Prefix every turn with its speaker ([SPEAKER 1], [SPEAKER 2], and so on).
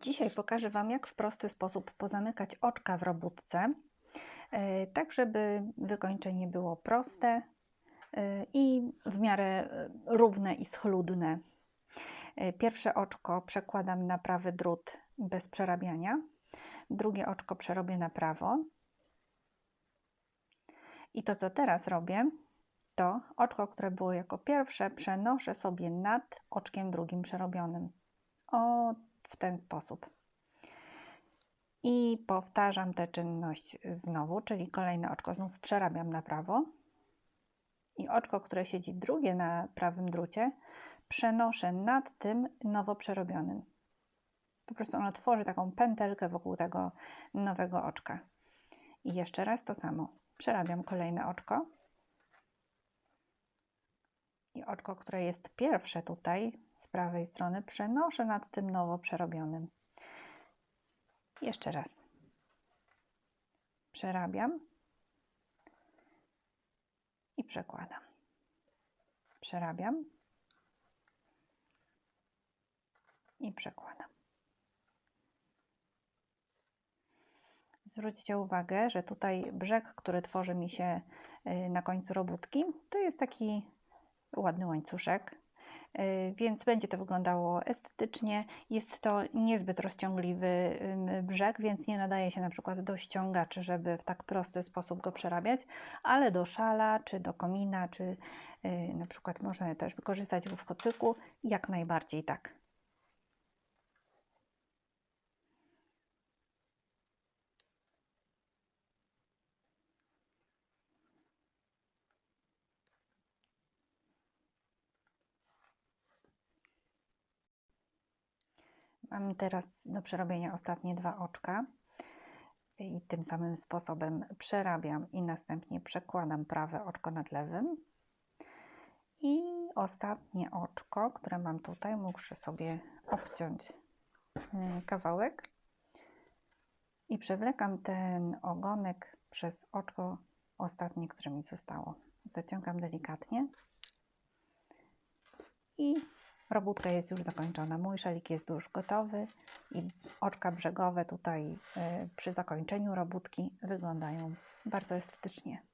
[SPEAKER 1] Dzisiaj pokażę Wam, jak w prosty sposób pozamykać oczka w robótce, e, tak żeby wykończenie było proste e, i w miarę e, równe i schludne. Pierwsze oczko przekładam na prawy drut bez przerabiania, drugie oczko przerobię na prawo. I to, co teraz robię, to oczko, które było jako pierwsze, przenoszę sobie nad oczkiem drugim przerobionym. O w ten sposób. I powtarzam tę czynność znowu, czyli kolejne oczko znów przerabiam na prawo. I oczko, które siedzi drugie na prawym drucie, przenoszę nad tym nowo przerobionym. Po prostu ono tworzy taką pętelkę wokół tego nowego oczka. I jeszcze raz to samo. Przerabiam kolejne oczko. I oczko, które jest pierwsze tutaj z prawej strony, przenoszę nad tym nowo przerobionym. Jeszcze raz. Przerabiam i przekładam. Przerabiam i przekładam. Zwróćcie uwagę, że tutaj brzeg, który tworzy mi się y, na końcu robótki, to jest taki ładny łańcuszek, więc będzie to wyglądało estetycznie. Jest to niezbyt rozciągliwy brzeg, więc nie nadaje się na przykład do ściągaczy, żeby w tak prosty sposób go przerabiać, ale do szala, czy do komina, czy y, na przykład można też wykorzystać w kocyku, jak najbardziej tak. Mam teraz do przerobienia ostatnie dwa oczka i tym samym sposobem przerabiam i następnie przekładam prawe oczko nad lewym. I ostatnie oczko, które mam tutaj, muszę sobie obciąć mm, kawałek i przewlekam ten ogonek przez oczko ostatnie, które mi zostało. Zaciągam delikatnie i Robótka jest już zakończona. Mój szalik jest już gotowy i oczka brzegowe tutaj y, przy zakończeniu robótki wyglądają bardzo estetycznie.